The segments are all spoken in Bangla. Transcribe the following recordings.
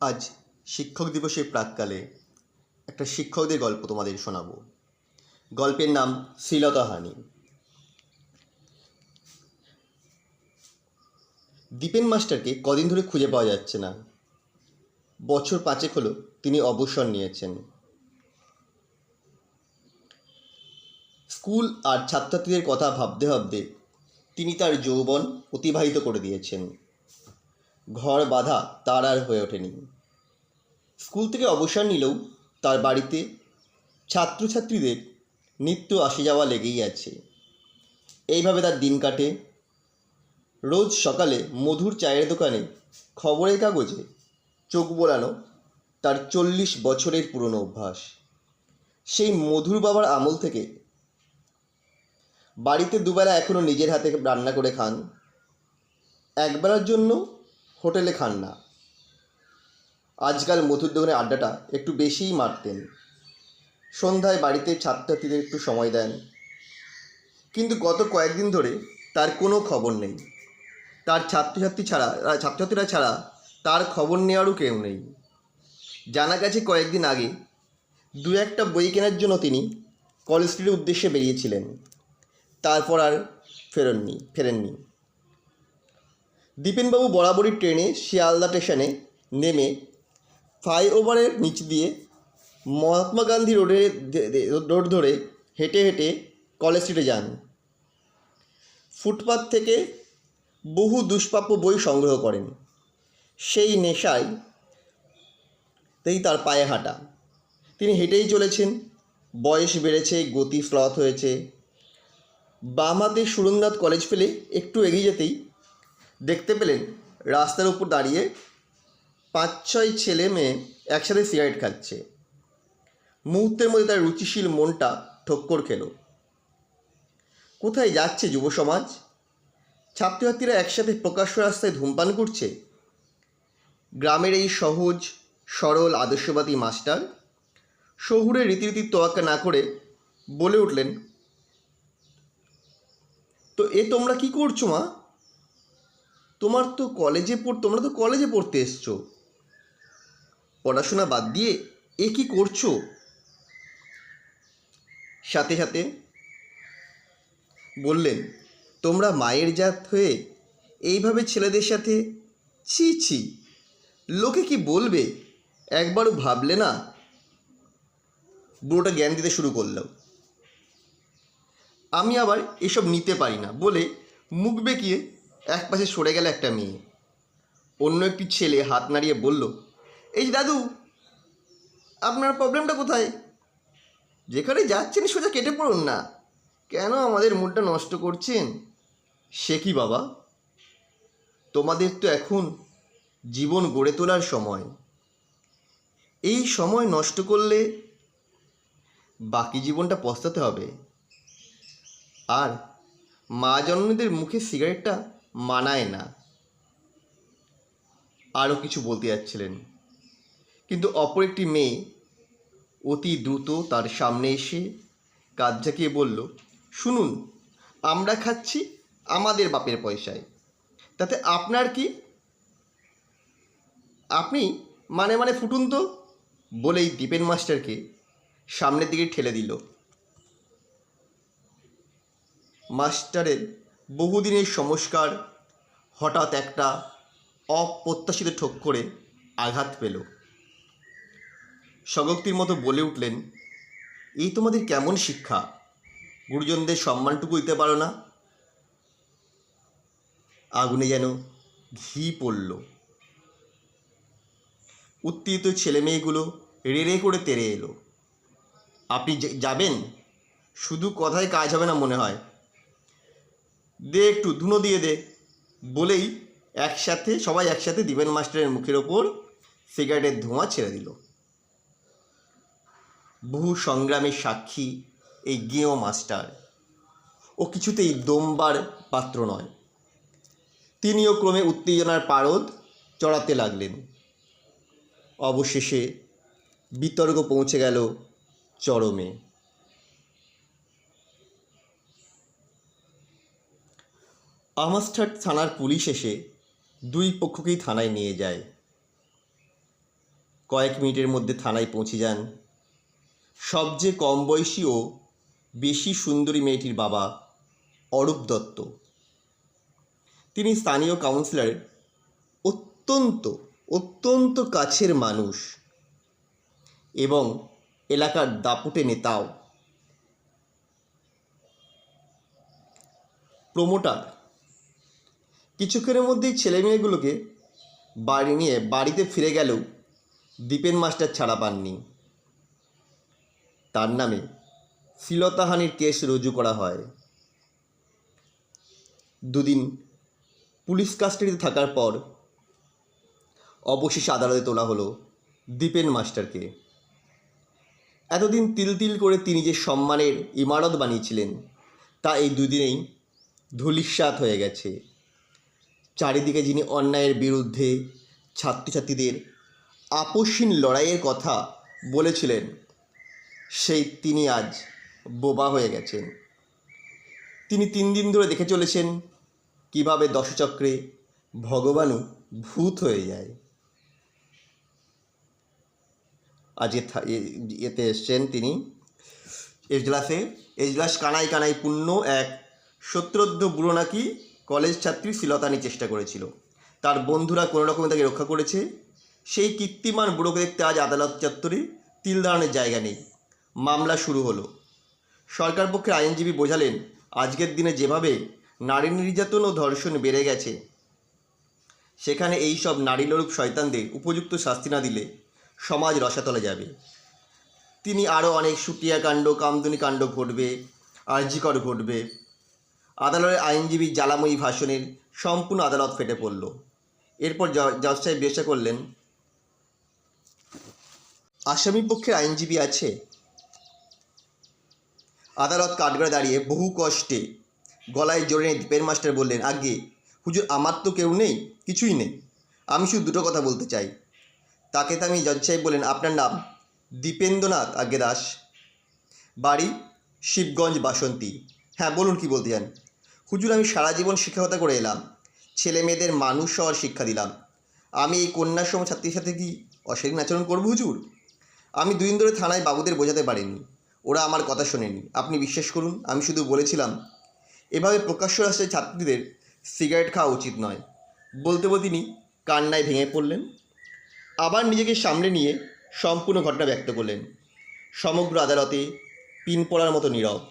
আজ শিক্ষক দিবসের প্রাককালে একটা শিক্ষকদের গল্প তোমাদের শোনাবো। গল্পের নাম শ্রীলতাহানি দীপেন মাস্টারকে কদিন ধরে খুঁজে পাওয়া যাচ্ছে না। বছর পাঁচেক হলো তিনি অবসর নিয়েছেন। স্কুল আর ছাত্রছাত্রীদের কথা ভাবতে ভাবতে তিনি তার যৌবন অতিবাহিত করে দিয়েছেন। ঘর বাঁধা তার আর হয়ে ওঠেনি। স্কুল থেকে অবসর নিলেও তার বাড়িতে ছাত্রছাত্রীদের নিত্য আসে যাওয়া লেগেই আছে। এইভাবে তার দিন কাটে। রোজ সকালে মধুর চায়ের দোকানে খবরের কাগজে চোখ বোলানো তার চল্লিশ বছরের পুরনো অভ্যাস। সেই মধুর বাবার আমল থেকে বাড়িতে দুবেলা এখনও নিজের হাতে রান্না করে খান। একবেলার জন্য হোটেলে খান না। আজকাল মধুর দোকানে আড্ডাটা একটু বেশিই মারতেন। সন্ধ্যায় বাড়িতে ছাত্রছাত্রীদের একটু সময় দেন। কিন্তু গত কয়েকদিন ধরে তার কোনো খবর নেই। তার ছাত্রছাত্রী ছাড়া ছাত্রছাত্রীরা ছাড়া তার খবর নেওয়ারও কেউ নেই। জানা গেছে কয়েকদিন আগে দু একটা বই কেনার জন্য তিনি কলেজ স্ট্রিটের উদ্দেশ্যে বেরিয়েছিলেন। তারপর আর ফেরেননি ফেরেননি। দীপেনবাবু বরাবরই ট্রেনে শিয়ালদা স্টেশনে নেমে ফ্লাইওভারের নিচ দিয়ে মহাত্মা গান্ধী রোডে রোড ধরে হেঁটে হেঁটে কলেজ স্ট্রিটে যান। ফুটপাত থেকে বহু দুষ্প্রাপ্য বই সংগ্রহ করেন। সেই নেশায় তেই তার পায়ে হাঁটা। তিনি হেঁটেই চলেছেন, বয়স বেড়েছে, গতি স্লথ হয়েছে। বাম হাতে সুরঙ্গনাথ কলেজ ফেলে একটু এগিয়ে যেতেই দেখতে পেলেন রাস্তার উপর দাঁড়িয়ে পাঁচ ছয় ছেলে মেয়ে একসাথে সিগারেট খাচ্ছে। মুহূর্তের মধ্যে তার রুচিশীল মনটা ঠক্কর খেল। কোথায় যাচ্ছে যুব সমাজ? ছাত্রছাত্রীরা একসাথে প্রকাশ্য রাস্তায় ধূমপান করছে? গ্রামের এই সহজ, সরল, আদর্শবাদী মাস্টার শহুরে রীতিরীতি তোয়াক্কা না করে বলে উঠলেন, তো এ তোমরা কি করছ মা? তোমার তো কলেজে পড় তোমরা তো কলেজে পড়তে এসছো। পড়াশোনা বাদ দিয়ে এ কি করছ? সাথে সাথে বললেন, তোমরা মায়ের জাত হয়ে এইভাবে ছেলেদের সাথে ছি ছি, লোকে কি বলবে? একবারও ভাবলে না? বুড়োটা জ্ঞান দিতে শুরু করল। আমি আবার এসব নিতে পারি না। বলে মুখ বেঁকিয়ে এক পাশে সরে গেল একটা মেয়ে। অন্য একটি ছেলে হাত নাড়িয়ে বলল, এই যে দাদু, আপনার প্রবলেমটা কোথায়? যেখানে যাচ্ছেন সোজা কেটে পড়ুন না। কেন আমাদের মুডটা নষ্ট করছেন? সে কি বাবা? তোমাদের তো এখন জীবন গড়ে তোলার সময়। এই সময় নষ্ট করলে বাকি জীবনটা পস্তাতে হবে। আর মা জননীদের মুখে সিগারেটটা মানায় না। আরও কিছু বলতে যাচ্ছিলেন। কিন্তু অপর একটি মেয়ে অতি দ্রুত তার সামনে এসে কাজ ঝাঁকিয়ে বলল, শুনুন, আমরা খাচ্ছি আমাদের বাপের পয়সায়। তাতে আপনার কি? আপনি মানে মানে ফুটুন তো, বলেই দীপেন মাস্টারকে সামনের দিকে ঠেলে দিল। মাস্টারের বহুদিনের সংস্কার হঠাৎ একটা অপ্রত্যাশিত ঠক্করে আঘাত পেল। স্বগক্তির মতো বলে উঠলেন, এই তোমাদের কেমন শিক্ষা? গুরুজনদের সম্মানটুকু দিতে পারো না? আগুনে যেন ঘি পড়ল। উত্তেজিত ছেলে মেয়েগুলো রেড়ে করে তেড়ে এলো। আপনি যাবেন? শুধু কথায় কাজ হবে না মনে হয়। দে একটু, ধুনো দিয়ে দে। বলেই একসাথে, সবাই একসাথে দিবেন মাস্টারের মুখের ওপর সিগারেটের ধোঁয়া ছেড়ে দিল। বহু সংগ্রামের সাক্ষী এই গেঁয়ো মাস্টার। ও কিছুতেই দমবার পাত্র নয়। তিনিও ক্রমে উত্তেজনার পারদ চড়াতে লাগলেন। অবশেষে বিতর্ক পৌঁছে গেল চরমে। আমাস্টার থানার পুলিশ এসে দুই পক্ষকেই থানায় নিয়ে যায়। কয়েক মিনিটের মধ্যে থানায় পৌঁছে যান। সবচেয়ে কম বয়সী ও বেশি সুন্দরী মেয়েটির বাবা অরূপ দত্ত। তিনি স্থানীয় কাউন্সিলর, অত্যন্ত অত্যন্ত কাছের মানুষ এবং এলাকার দাপুটে নেতাও। প্রমোটার কিছুক্ষণের মধ্যেই ছেলেমেয়েগুলোকে বাড়ি নিয়ে বাড়িতে ফিরে গেলেও দীপেন মাস্টার ছাড়া পাননি। তার নামে শ্লীলতাহানির কেস রুজু করা হয়। দুদিন পুলিশ কাস্টাডিতে থাকার পর অবশেষে আদালতে তোলা হলো দীপেন মাস্টারকে। এতদিন তিল তিল করে তিনি যে সম্মানের ইমারত বানিয়েছিলেন, তা এই দুদিনেই ধূলিসাৎ হয়ে গেছে। চারিদিকে যিনি অন্যায়ের বিরুদ্ধে ছাত্রছাত্রীদের আপসহীন লড়াইয়ের কথা বলেছিলেন, সেই তিনি আজ বোবা হয়ে গেছেন। তিনি তিন দিন ধরে দেখে চলেছেন কীভাবে দশচক্রে ভগবানও ভূত হয়ে যায়। আজকে থা- এতে এসছেন তিনি। এজলাসে, এজলাস কানাই কানাই পূর্ণ এক সত্রোদ্ধ বুড়ো নাকি কলেজ ছাত্রী শ্লীলতানি চেষ্টা করেছিল। তার বন্ধুরা কোনো রকমে তাকে রক্ষা করেছে। সেই কীর্তিমান বুড়োকে দেখতে আজ আদালত চত্বরে তিল দাঁড়ানোর জায়গা নেই। মামলা শুরু হলো। সরকার পক্ষের আইনজীবী বোঝালেন, আজকের দিনে যেভাবে নারী নির্যাতন ও ধর্ষণ বেড়ে গেছে, সেখানে এই সব নারীলোরূপ শয়তানদের উপযুক্ত শাস্তি না দিলে সমাজ রসাতলে যাবে। তিনি আরও অনেক সুটিয়া কাণ্ড, কামদুনি কাণ্ড ঘটবে আর্জিকর ঘটবে। আদালতের আইনজীবী জ্বালাময়ী ভাষণের সম্পূর্ণ আদালত ফেটে পড়ল। এরপর জজ সাহেব জিজ্ঞাসা করলেন, আসামি পক্ষের আইনজীবী আছে? আদালত কাঠগড়ে দাঁড়িয়ে বহু কষ্টে গলায় জোরে নিয়ে দীপেন মাস্টার বললেন আগে হুজুর, আমার তো কেউ নেই, কিছুই নেই। আমি শুধু দুটো কথা বলতে চাই। তাকে তো আমি জজ সাহেব বললেন, আপনার নাম? দীপেন্দ্রনাথ আজ্ঞে দাস। বাড়ি শিবগঞ্জ বাসন্তী। হ্যাঁ বলুন কি বলতে চান? হুজুর, আমি সারা জীবন শিক্ষকতা করে এলাম। ছেলে মেয়েদের মানুষ হওয়ার শিক্ষা দিলাম। আমি এই কন্যার সময় ছাত্রীর সাথে কি অশালীন আচরণ করব হুজুর? আমি দুদিন ধরে থানায় বাবুদের বোঝাতে পারিনি। ওরা আমার কথা শোনেনি। আপনি বিশ্বাস করুন, আমি শুধু বলেছিলাম, এভাবে প্রকাশ্য রাস্তায় ছাত্রীদের সিগারেট খাওয়া উচিত নয়। বলতে বলতে তিনি কান্নায় ভেঙে পড়লেন। আবার নিজেকে সামনে নিয়ে সম্পূর্ণ ঘটনা ব্যক্ত করলেন। সমগ্র আদালতে পিন পড়ার মতো নীরব।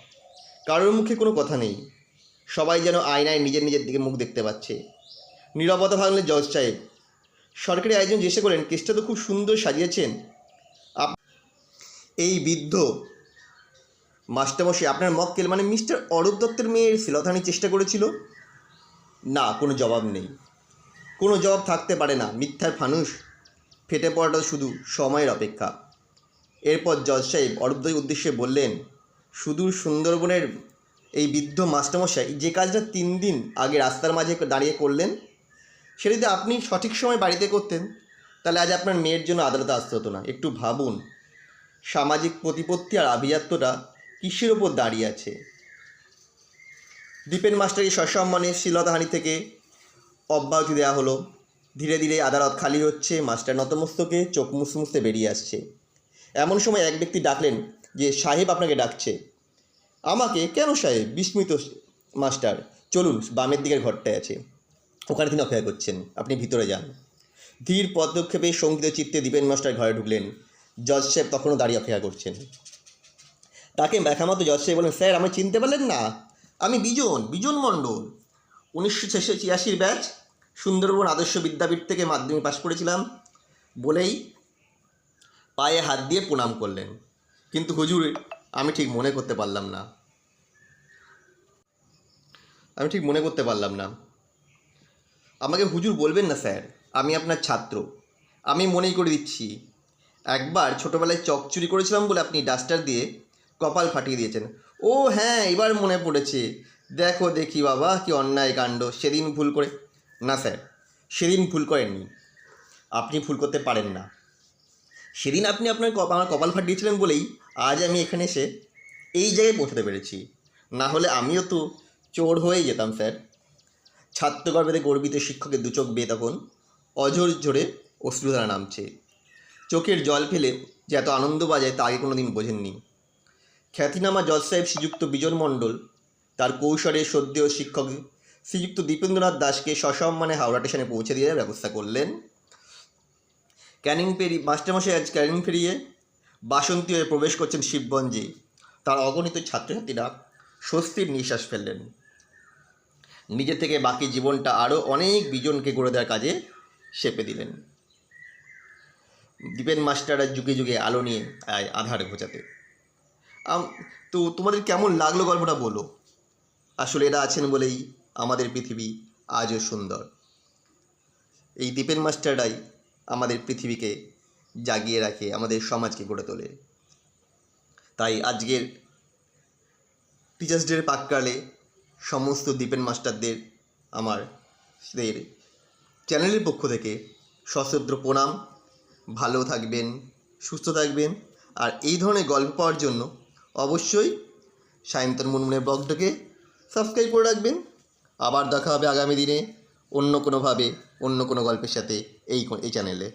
কারোর মুখে কোনো কথা নেই। সবাই যেন আয়নায় নিজের নিজের দিকে মুখ দেখতে পাচ্ছে। নীরবতা ভাঙলেন জজ সাহেব। সরকারি আয়োজন জিজ্ঞাসা করেন কেসটা তো খুব সুন্দর সাজিয়েছেন। আপ- এই বৃদ্ধ মাস্টারমশাই, আপনার মক্কেল মানে মিস্টার অরূপ দত্তের মেয়ের শিলথানির চেষ্টা করেছিল? না, কোনো জবাব নেই। কোনো জবাব থাকতে পারে না, মিথ্যার ফানুস ফেটে পড়াটা শুধু সময়ের অপেক্ষা। এরপর জজ সাহেব অরূপদয়ের উদ্দেশ্যে বললেন, সুদূর সুন্দরবনের এই বৃদ্ধ মাস্টারমশাই যে কাজটা তিন দিন আগে রাস্তার মাঝে দাঁড়িয়ে করলেন, সেটা যদি আপনি সঠিক সময় বাড়িতে করতেন, তাহলে আজ আপনার মেয়ের জন্য আদালতে আসতে হতো না। একটু ভাবুন, সামাজিক প্রতিপত্তি আর আভিজাত্যটা কিসের ওপর দাঁড়িয়ে আছে? দীপেন মাস্টারকে সসম্মানে শ্লীলতাহানি থেকে অব্যাহতি দেওয়া হলো। ধীরে ধীরে আদালত খালি হচ্ছে, মাস্টার নতমস্তকে চোখ মুছতে মুছতে বেরিয়ে আসছে। এমন সময় এক ব্যক্তি ডাকলেন যে, সাহেব আপনাকে ডাকছে। আমাকে কেন সাহেব বিস্মিত মাস্টার? চলুন, বামের দিকের ঘরটায় আছে। ওখানে তিনি অপেক্ষা করছেন। আপনি ভিতরে যান। ধীর পদক্ষেপে সংগীত চিত্তে দীপেন মাস্টার ঘরে ঢুকলেন। জজ সাহেব তখনও দাঁড়িয়ে অপেক্ষা করছেন। তাকে দেখা মতো জজ সাহেব বলেন স্যার আমি চিনতে পারলেন না? আমি বিজন বিজন মণ্ডল। উনিশশো ছিয়াশির ব্যাচ, সুন্দরবন আদর্শ বিদ্যাপীঠ থেকে মাধ্যমিক পাশ করেছিলাম। বলেই পায়ে হাত দিয়ে প্রণাম করলেন। কিন্তু হুজুর আমি ঠিক মনে করতে পারলাম না। আমি ঠিক মনে করতে পারলাম না। আমাকে হুজুর বলবেন না, স্যার। আমি আপনার ছাত্র। আমি মনেই করে দিচ্ছি। একবার ছোটোবেলায় চক চুরি করেছিলাম বলে আপনি ডাস্টার দিয়ে কপাল ফাটিয়ে দিয়েছেন। ও হ্যাঁ এবার মনে পড়েছে। দেখো দেখি বাবা, কি অন্যায় কাণ্ড। সেদিন ভুল করে না, স্যার, সেদিন ভুল করেননি। আপনি ভুল করতে পারেন না। সেদিন আপনি আপনার আমার কপাল ফাটিয়েছিলেন বলেই আজ আমি এখানে এসে এই জায়গায় পৌঁছাতে পেরেছি। না হলে আমিও তো চোর হয়েই যেতাম, স্যার। ছাত্রগর্ভেতে গর্বিত শিক্ষকের দু চোখ বেয়ে তখন অঝোর ঝরে অশ্রুধারা নামছে। চোখের জল ফেলে যে এত আনন্দ বাজায় তা আগে কোনো দিন বোঝেননি। খ্যাতিনামা জজ সাহেব শ্রীযুক্ত বিজন মণ্ডল, তার কৌশলে সদ্য শিক্ষক শ্রীযুক্ত দীপেন্দ্রনাথ দাসকে সসম্মানে হাওড়া স্টেশনে পৌঁছে দেওয়ার ব্যবস্থা করলেন। ক্যানিং পেরি মাস্টারমশাই আজ ক্যানিং পেরিয়ে বাসন্তী হয়ে প্রবেশ করছেন শিবগঞ্জে। তার অগণিত ছাত্রছাত্রীরা স্বস্তির নিঃশ্বাস ফেললেন। নিজে থেকে বাকি জীবনটা আরও অনেক বিজনকে গড়ে দেওয়ার কাজে সেপে দিলেন। দীপেন মাস্টাররা যুগে যুগে আলো নিয়ে আয় আধার ঘোচাতে। তো তোমাদের কেমন লাগল গল্পটা বলো। আসলে এরা আছেন বলেই আমাদের পৃথিবী আজও সুন্দর। এই দীপেন মাস্টাররাই আমাদের পৃথিবীকে জাগিয়ে রাখে, আমাদের সমাজকে গড়ে তোলে। তাই আজকের টিচার্স ডের পাককালে সমস্ত দীপেন মাস্টারদের আমার চ্যানেলের পক্ষ থেকে সশ্রদ্ধ প্রণাম। ভালো থাকবেন, সুস্থ থাকবেন। আর এই ধরনের গল্প পাওয়ার জন্য অবশ্যই সায়ন্তন মুনমুনের ব্লগটাকে সাবস্ক্রাইব করে রাখবেন। আবার দেখা হবে আগামী দিনে অন্য কোনোভাবে, অন্য কোনো গল্পের সাথে। এই এই চ্যানেলে